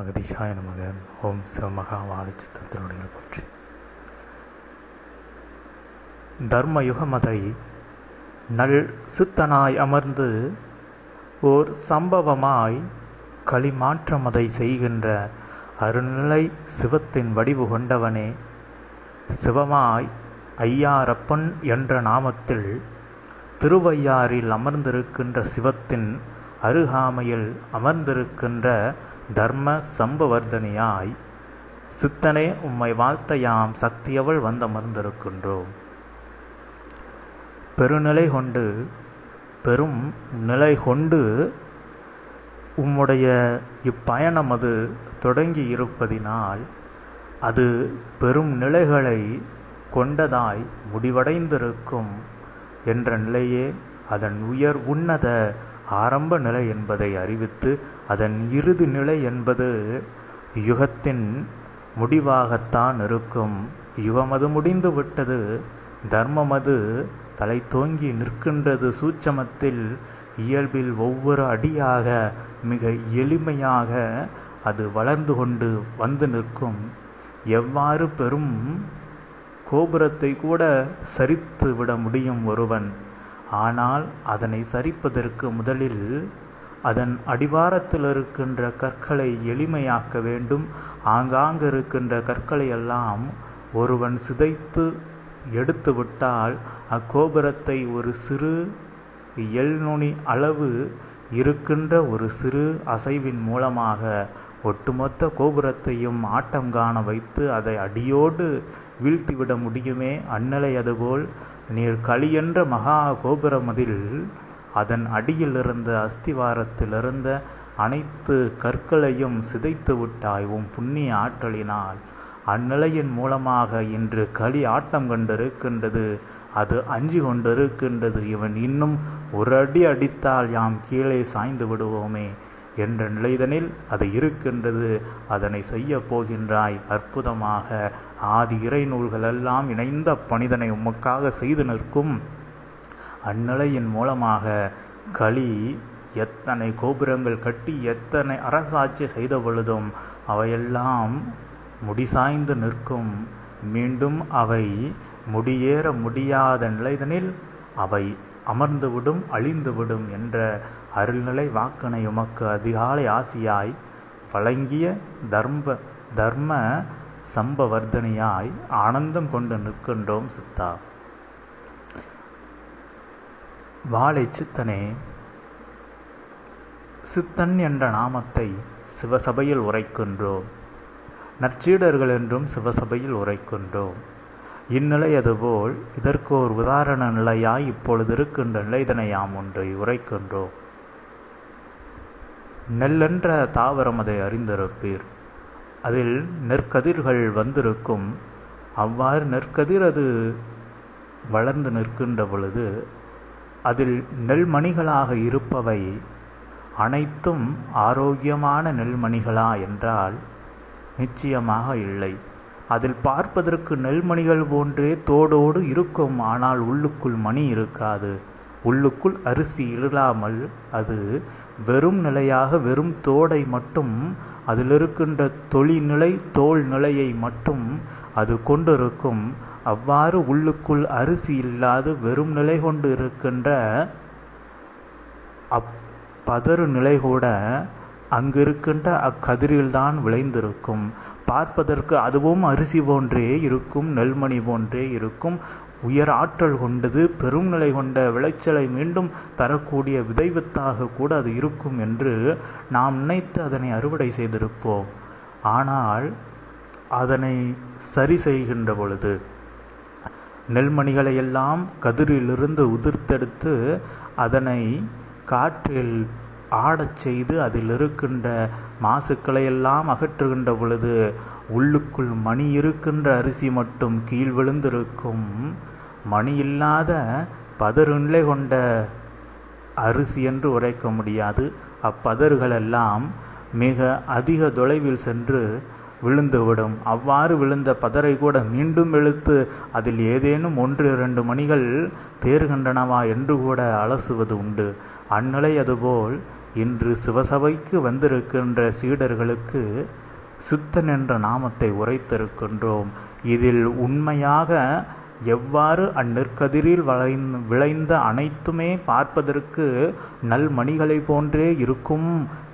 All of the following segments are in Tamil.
அகதிஷாய நமக. ஓம் சிவமகா வாழிச்சித்தத்தினுடைய போற்றி. தர்மயுகமதை நல் சித்தனாய் அமர்ந்து ஓர் சம்பவமாய் களிமாற்றமதை செய்கின்ற அருநிலை சிவத்தின் வடிவு கொண்டவனே சிவமாய் ஐயாரப்பன் என்ற நாமத்தில் திருவையாறில் அமர்ந்திருக்கின்ற சிவத்தின் அருகாமையில் அமர்ந்திருக்கின்ற தர்ம சம்பவர்தனியாய் சித்தனே உம்மை வாழ்த்தையாம் சக்தியவள் வந்தமர்ந்திருக்கின்றோம் பெருநிலை கொண்டு பெரும் நிலை கொண்டு உம்முடைய இப்பயணம் அது தொடங்கி இருப்பதினால் அது பெரும் நிலைகளை கொண்டதாய் முடிவடைந்திருக்கும் என்ற நிலையே அதன் உயர் உன்னத ஆரம்ப நிலை என்பதை அறிவித்து அதன் இறுதி நிலை என்பது யுகத்தின் முடிவாகத்தான் இருக்கும். யுகமது முடிந்து விட்டது. தர்மமது தலை தோங்கி நிற்கின்றது. சூட்சமத்தில் இயல்பில் ஒவ்வொரு அடியாக மிக எளிமையாக அது வளர்ந்து கொண்டு வந்து நிற்கும். எவ்வாறு பெரும் கோபுரத்தை கூட சரித்து விட முடியும் ஒருவன். ஆனால் அதனை சரிப்பதற்கு முதலில் அதன் அடிவாரத்தில் இருக்கின்ற கற்களை எளிமையாக்க வேண்டும். ஆங்காங்கு இருக்கின்ற கற்களை எல்லாம் ஒருவன் சிதைத்து எடுத்துவிட்டால் அக்கோபுரத்தை ஒரு சிறு எள்நுனி அளவு இருக்கின்ற ஒரு சிறு அசைவின் மூலமாக ஒட்டுமொத்த கோபுரத்தையும் ஆட்டம் காண வைத்து அதை அடியோடு வீழ்த்திவிட முடியுமே? அந்நிலை அதுபோல் நீர் களியென்ற மகா கோபுரமதில் அதன் அடியில் இருந்த அஸ்திவாரத்திலிருந்த அனைத்து கற்களையும் சிதைத்து விட்டாய் உம் புண்ணிய ஆற்றலினால். அந்நிலையின் மூலமாக இன்று களி ஆட்டம் கண்டிருக்கின்றது. அது அஞ்சு கொண்டிருக்கின்றது. இவன் இன்னும் ஒரு அடி அடித்தால் யாம் கீழே சாய்ந்து விடுவோமே. என்ற நிலைதனில் அது இருக்கின்றது. அதனை செய்ய போகின்றாய். அற்புதமாக. ஆதி இறை நூல்களெல்லாம் இணைந்த பணிதனை உமக்காக செய்து நிற்கும். அந்நிலையின் மூலமாக களி எத்தனை கோபுரங்கள் கட்டி எத்தனை அரசாட்சி செய்த பொழுதும் அவையெல்லாம் முடிசாய்ந்து நிற்கும். மீண்டும் அவை முடியேற முடியாத நிலைதனில் அவை அமர்ந்துவிடும் அழிந்துவிடும் என்ற அருள்நிலை வாக்கனை உமக்கு அதிகாலை ஆசியாய் வழங்கிய தர்ம தர்ம சம்பவர்தனியாய் ஆனந்தம் கொண்டு நிற்கின்றோம் சித்தா. வாழை சித்தனே சித்தன் என்ற நாமத்தை சிவசபையில் உரைக்கின்றோம். நற்சீடர்கள் என்றும் சிவசபையில் உரைக்கின்றோம். இந்நிலை அதுபோல் இதற்கு ஒரு உதாரண நிலையாய் இப்பொழுது இருக்கின்ற நிலைதனை யாம் ஒன்றை உரைக்கின்றோம். நெல்லென்ற தாவரம் அதை அறிந்திருப்பீர். அதில் நெற்கதிர்கள் வந்திருக்கும். அவ்வாறு நெற்கதிர் அது வளர்ந்து நிற்கின்ற பொழுது அதில் நெல்மணிகளாக இருப்பவை அனைத்தும் ஆரோக்கியமான நெல்மணிகளா என்றால் நிச்சயமாக இல்லை. அதில் பார்ப்பதற்கு நெல்மணிகள் போன்றே தோடோடு இருக்கும் ஆனால் உள்ளுக்குள் மணி இருக்காது. உள்ளுக்குள் அரிசி இல்லாமல் அது வெறும் நிலையாக வெறும் தோடை மட்டும் அதில் இருக்கின்ற தொழில்நிலை தோல் நிலையை மட்டும் அது கொண்டிருக்கும். அவ்வாறு உள்ளுக்குள் அரிசி இல்லாது வெறும் நிலை கொண்டு இருக்கின்ற அப் பதறு நிலை கூட அங்கு இருக்கின்ற அக்கதிரில்தான் விளைந்திருக்கும். பார்ப்பதற்கு அதுவும் அரிசி போன்றே இருக்கும் நெல்மணி போன்றே இருக்கும். உயர் ஆற்றல் கொண்டது பெரும் நிலை கொண்ட விளைச்சலை மீண்டும் தரக்கூடிய விதைவித்தாக கூட அது இருக்கும் என்று நாம் நினைத்து அதனை அறுவடை செய்திருப்போம். ஆனால் அதனை சரி செய்கின்ற பொழுது நெல்மணிகளை எல்லாம் கதிரிலிருந்து உதிர்த்தெடுத்து அதனை காற்றில் ஆடச் செய்து அதில் இருக்கின்ற மாசுக்களை எல்லாம் அகற்றுகின்ற பொழுது உள்ளுக்குள் மணி இருக்கின்ற அரிசி மட்டும் கீழ் விழுந்திருக்கும். மணி இல்லாத பதறுநிலை கொண்ட அரிசி என்று உரைக்க முடியாது. அப்பதறுகளெல்லாம் மிக அதிக தொலைவில் சென்று விழுந்துவிடும். அவ்வாறு விழுந்த பதரை கூட மீண்டும் இழுத்து அதில் ஏதேனும் ஒன்று இரண்டு மணிகள் தேர்கின்றனவா என்று கூட அலசுவது உண்டு. அந்நிலை அதுபோல் இன்று சிவசபைக்கு வந்திருக்கின்ற சீடர்களுக்கு சித்தன் என்ற நாமத்தை உரைத்திருக்கின்றோம். இதில் உண்மையாக எவ்வாறு அந்நெற்கதிரில் வளைந் விளைந்த அனைத்துமே பார்ப்பதற்கு நல்மணிகளைப் போன்றே இருக்கும்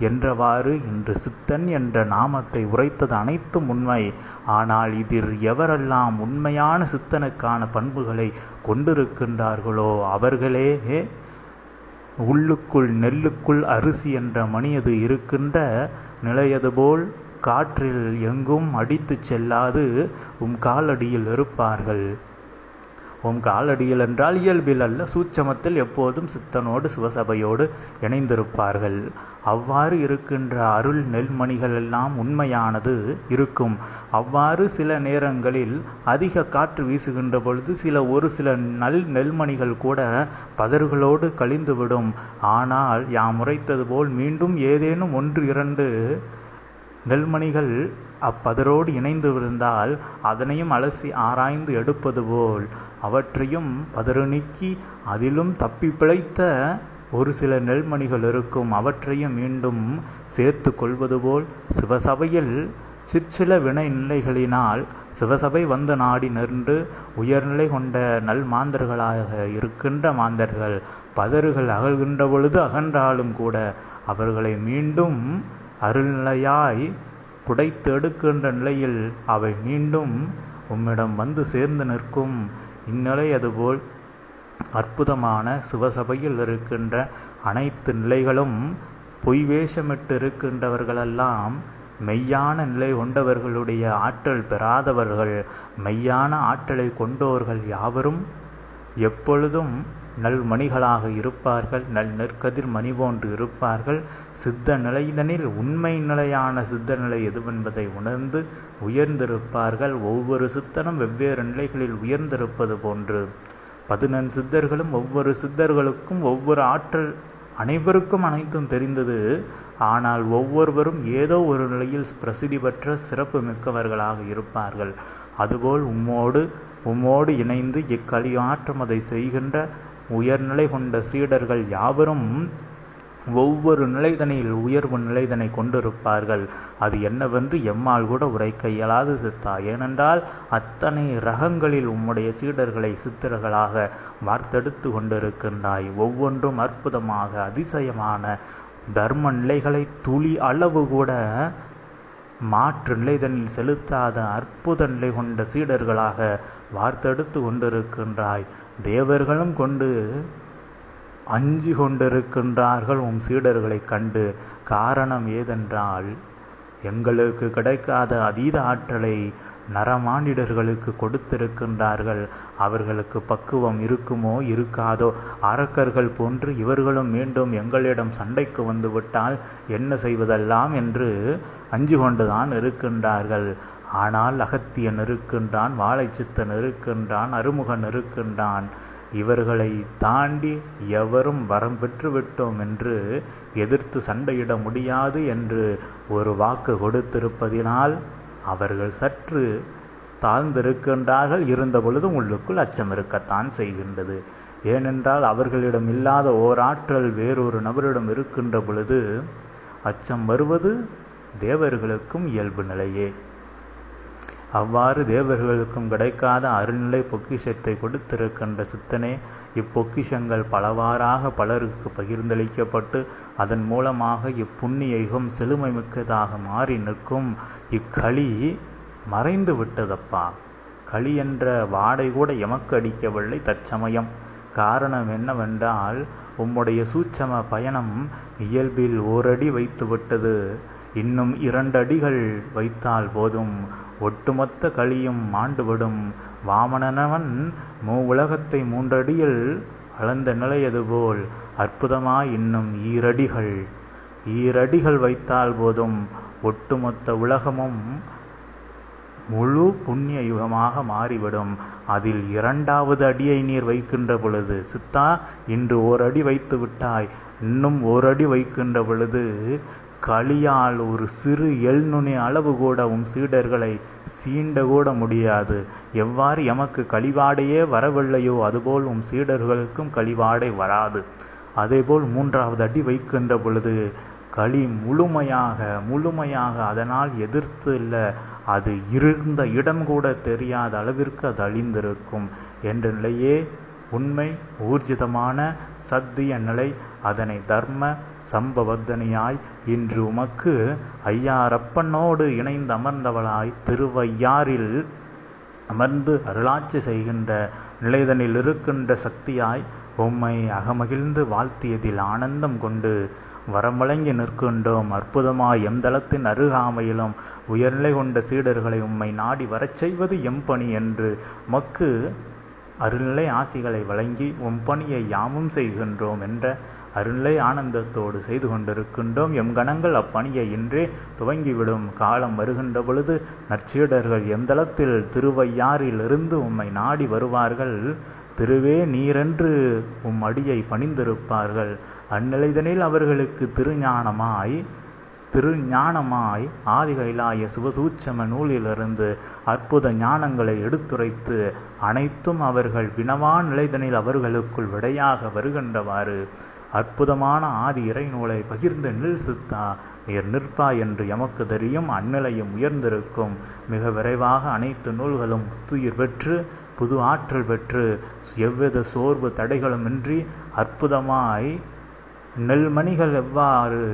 என்றவாறு இன்று சித்தன் என்ற நாமத்தை உரைத்தது அனைத்தும் உண்மை. ஆனால் இதில் எவரெல்லாம் உண்மையான சித்தனுக்கான பண்புகளை கொண்டிருக்கின்றார்களோ அவர்களே உள்ளுக்குள் நெல்லுக்குள் அரிசி என்ற மணியது இருக்கின்ற நிலையது போல் காற்றில் எங்கும் அடித்துச் செல்லாது உம் காலடியில் இருப்பார்கள். உம் காலடியில் என்றால் இயல்பில் அல்ல சூட்சமத்தில் எப்போதும் சித்தனோடு சிவசபையோடு இணைந்திருப்பார்கள். அவ்வாறு இருக்கின்ற அருள் நெல்மணிகள் எல்லாம் உண்மையானது இருக்கும். அவ்வாறு சில நேரங்களில் அதிக காற்று வீசுகின்ற பொழுது சில ஒரு சில நல் நெல்மணிகள் கூட பதர்களோடு கழிந்துவிடும். ஆனால் யாம் உரைத்தது போல் மீண்டும் ஏதேனும் ஒன்று இரண்டு நெல்மணிகள் அப்பதரோடு இணைந்து இருந்தால் அதனையும் அலசி ஆராய்ந்து எடுப்பது போல். அவற்றையும் பதறு நீக்கி அதிலும் தப்பி பிழைத்த ஒரு சில நெல்மணிகள் இருக்கும். அவற்றையும் மீண்டும் சேர்த்து கொள்வது போல் சிவசபையில் சிற்சில வினை நிலைகளினால் சிவசபை வந்த நாடி நின்று உயர்நிலை கொண்ட நல் மாந்தர்களாக இருக்கின்ற மாந்தர்கள் பதறுகள் அகழ்கின்ற பொழுது அகன்றாலும் கூட அவர்களை மீண்டும் அருள்நிலையாய் குடைத்து எடுக்கின்ற நிலையில் அவை மீண்டும் உம்மிடம் வந்து சேர்ந்து நிற்கும். இந்நிலை அதுபோல் அற்புதமான சிவசபையில் இருக்கின்ற அனைத்து நிலைகளும் பொய் வேஷமிட்டு இருக்கின்றவர்களெல்லாம் மெய்யான நிலை கொண்டவர்களுடைய ஆற்றல் பெறாதவர்கள். மெய்யான ஆற்றலை கொண்டோர்கள் யாவரும்? எப்பொழுதும் நல்மணிகளாக இருப்பார்கள் நல் நெற்கதிர் மணி போன்று இருப்பார்கள். சித்த நிலையினில் உண்மை நிலையான சித்த நிலை எதுவென்பதை உணர்ந்து உயர்ந்திருப்பார்கள். ஒவ்வொரு சித்தனும் வெவ்வேறு நிலைகளில் உயர்ந்திருப்பது போன்று பதினெண் சித்தர்களும் ஒவ்வொரு சித்தர்களுக்கும் ஒவ்வொரு ஆற்றல் அனைவருக்கும் அனைத்தும் தெரிந்தது. ஆனால் ஒவ்வொருவரும் ஏதோ ஒரு நிலையில் பிரசித்தி பெற்ற சிறப்பு மிக்கவர்களாக இருப்பார்கள். அதுபோல் உம்மோடு உம்மோடு இணைந்து இக்கலியாற்றம் அதை செய்கின்ற உயர்நிலை கொண்ட சீடர்கள் யாவரும் ஒவ்வொரு நிலைதனில் உயர்வு நிலைதனை கொண்டிருப்பார்கள். அது என்னவென்று எம்மால் கூட உரைக்க இயலாது சித்தா. ஏனென்றால் அத்தனை ரகங்களில் உம்முடைய சீடர்களை சித்திரர்களாக வார்த்தெடுத்து கொண்டிருக்கின்றாய். ஒவ்வொன்றும் அற்புதமாக அதிசயமான தர்ம நிலைகளை துளி அளவு கூட மாற்று நிலைதனில் செலுத்தாத அற்புத நிலை கொண்ட சீடர்களாக வார்த்தெடுத்து கொண்டிருக்கின்றாய். தேவர்களும் கொண்டு அஞ்சு கொண்டிருக்கின்றார்கள். உம் சீடர்களை கண்டு காரணம் ஏதென்றால் எங்களுக்கு கிடைக்காத அதீத ஆற்றலை நரமானிடர்களுக்கு கொடுத்திருக்கின்றார்கள். அவர்களுக்கு பக்குவம் இருக்குமோ இருக்காதோ? அரக்கர்கள் போன்று இவர்களும் மீண்டும் எங்களிடம் சண்டைக்கு வந்துவிட்டால் என்ன செய்வதெல்லாம் என்று அஞ்சு கொண்டுதான் இருக்கின்றார்கள். ஆனால் அகத்தியன் இருக்கின்றான் வாழைச்சித்தன் இருக்கின்றான் அருமுகன் இருக்கின்றான் இவர்களை தாண்டி எவரும் வரம் பெற்றுவிட்டோம் என்று எதிர்த்து சண்டையிட முடியாது என்று ஒரு வாக்கு கொடுத்திருப்பதினால் அவர்கள் சற்று தாழ்ந்திருக்கின்றார்கள். இருந்த பொழுதும் உள்ளுக்குள் அச்சம் இருக்கத்தான் செய்கின்றது. ஏனென்றால் அவர்களிடம் இல்லாத ஓராற்றல் வேறொரு நபரிடம் இருக்கின்ற பொழுது அச்சம் வருவது தேவர்களுக்கும் இயல்பு நிலையே. அவ்வாறு தேவர்களுக்கும் கிடைக்காத அருள்நிலை பொக்கிஷத்தை கொடுத்திருக்கின்ற சித்தனே இப்பொக்கிஷங்கள் பலவாறாக பலருக்கு பகிர்ந்தளிக்கப்பட்டு அதன் மூலமாக இப்புண்ணிய யுகம் செழுமை மிக்கதாக மாறி நிற்கும். இக்களி மறைந்து விட்டதப்பா. களி என்ற வாடை கூட எமக்கு அடிக்கவில்லை தற்சமயம். காரணம் என்னவென்றால் உம்முடைய சூட்சம பயணம் இயல்பில் ஓரடி வைத்துவிட்டது. இன்னும் இரண்டு அடிகள் வைத்தால் போதும். ஒட்டுமொத்த களியும் மாண்டுவிடும். வாமனனவன் மூ உலகத்தை மூன்றடியில் அளந்த நிலையது போல் அற்புதமாய் இன்னும் ஈரடிகள். ஈரடிகள் வைத்தால் போதும் ஒட்டுமொத்த உலகமும் முழு புண்ணிய யுகமாக மாறிவிடும். அதில் இரண்டாவது அடியை நீர் வைக்கின்ற பொழுது சித்தா இன்று ஓரடி வைத்து விட்டாய் இன்னும் ஓரடி வைக்கின்ற பொழுது களியால் ஒரு சிறு எள்நுனி அளவு கூட உம் சீடர்களை சீண்ட கூட முடியாது. எவ்வாறு எமக்கு கழிவாடையே வரவில்லையோ அதுபோல் உம் சீடர்களுக்கும் கழிவாடை வராது. அதேபோல் மூன்றாவது அடி வைக்கின்ற பொழுது களி முழுமையாக முழுமையாக அதனால் எதிர்த்து இல்லை அது இருந்த இடம் கூட தெரியாத அளவிற்கு அது அழிந்திருக்கும். என்ற நிலையே உண்மை ஊர்ஜிதமான சத்திய நிலை அதனை தர்ம சம்பவத்தனையாய் இன்று உமக்கு ஐயாரப்பனோடு இணைந்து அமர்ந்தவளாய் திருவையாறில் அமர்ந்து அருளாட்சி செய்கின்ற நிலைதனில் இருக்கின்ற சக்தியாய் உம்மை அகமகிழ்ந்து வாழ்த்தியதில் ஆனந்தம் கொண்டு வரமுழங்கி நிற்கின்றோம். அற்புதமாய் எம்தளத்தின் அருகாமையிலும் உயர்நிலை கொண்ட சீடர்களை உம்மை நாடி வரச் செய்வது எம்பணி என்று மக்கு அருள்நிலை ஆசிகளை வழங்கி உம் பணியை யாமும் செய்கின்றோம் என்ற அருள்நிலை ஆனந்தத்தோடு செய்து கொண்டிருக்கின்றோம். எம் கணங்கள் அப்பணியை இன்றே துவங்கிவிடும். காலம் வருகின்ற பொழுது நற்சீடர்கள் எந்தளத்தில் திருவையாறிலிருந்து உம்மை நாடி வருவார்கள். திருவே நீரென்று உம் அடியை பணிந்திருப்பார்கள். அந்நிலைதனில் அவர்களுக்கு திருஞானமாய் திருஞானமாய் ஆதிகைலாய சிவசூட்சம நூலிலிருந்து அற்புத ஞானங்களை எடுத்துரைத்து அனைத்தும் அவர்கள் வினவா நிலைதனில் அவர்களுக்குள் விடையாக வருகின்றவாறு அற்புதமான ஆதி இறை நூலை பகிர்ந்து நில் சித்தா நீர் நிற்பா என்று எமக்கு தெரியும் அந்நிலையும் உயர்ந்திருக்கும். மிக விரைவாக அனைத்து நூல்களும் புத்துயிர் பெற்று புது ஆற்றல் பெற்று எவ்வித சோர்வு தடைகளுமின்றி அற்புதமாய் நெல்மணிகள் எவ்வாறு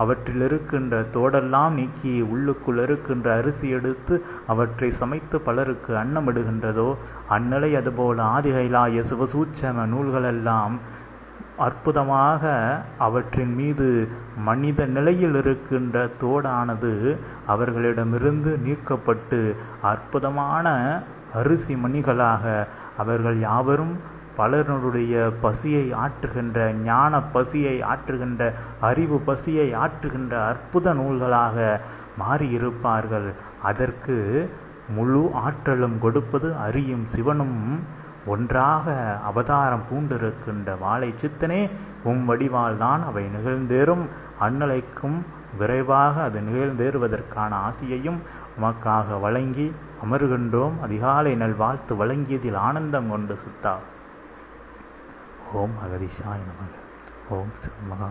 அவற்றில் இருக்கின்ற தோடெல்லாம் நீக்கி உள்ளுக்குள் இருக்கின்ற அரிசி எடுத்து அவற்றை சமைத்து பலருக்கு அன்னமிடுகின்றதோ அந்நிலை அதுபோல ஆதிகைலாய சிவசூட்சம நூல்களெல்லாம் அற்புதமாக அவற்றின் மீது மனித நிலையில் இருக்கின்ற தோடானது அவர்களிடமிருந்து நீக்கப்பட்டு அற்புதமான அரிசி மணிகளாக அவர்கள் யாவரும் பலருடைய பசியை ஆற்றுகின்ற ஞான பசியை ஆற்றுகின்ற அறிவு பசியை ஆற்றுகின்ற அற்புத நூல்களாக மாறியிருப்பார்கள். அதற்கு முழு ஆற்றலும் கொடுப்பது அறியும் சிவனும் ஒன்றாக அவதாரம் பூண்டிருக்கின்ற வாழை சித்தனே உம் வடிவால் தான் அவை நிகழ்ந்தேறும். அன்னலைக்கும் விரைவாக அது நிகழ்ந்தேறுவதற்கான ஆசையையும் உமக்காக வழங்கி அமர்கின்றோம். அதிகாலை நல் வாழ்த்து வழங்கியதில் ஆனந்தம் கொண்டு சுத்தா. ஓம் அகதிஷாய் நமக. ஓம் சிவமகா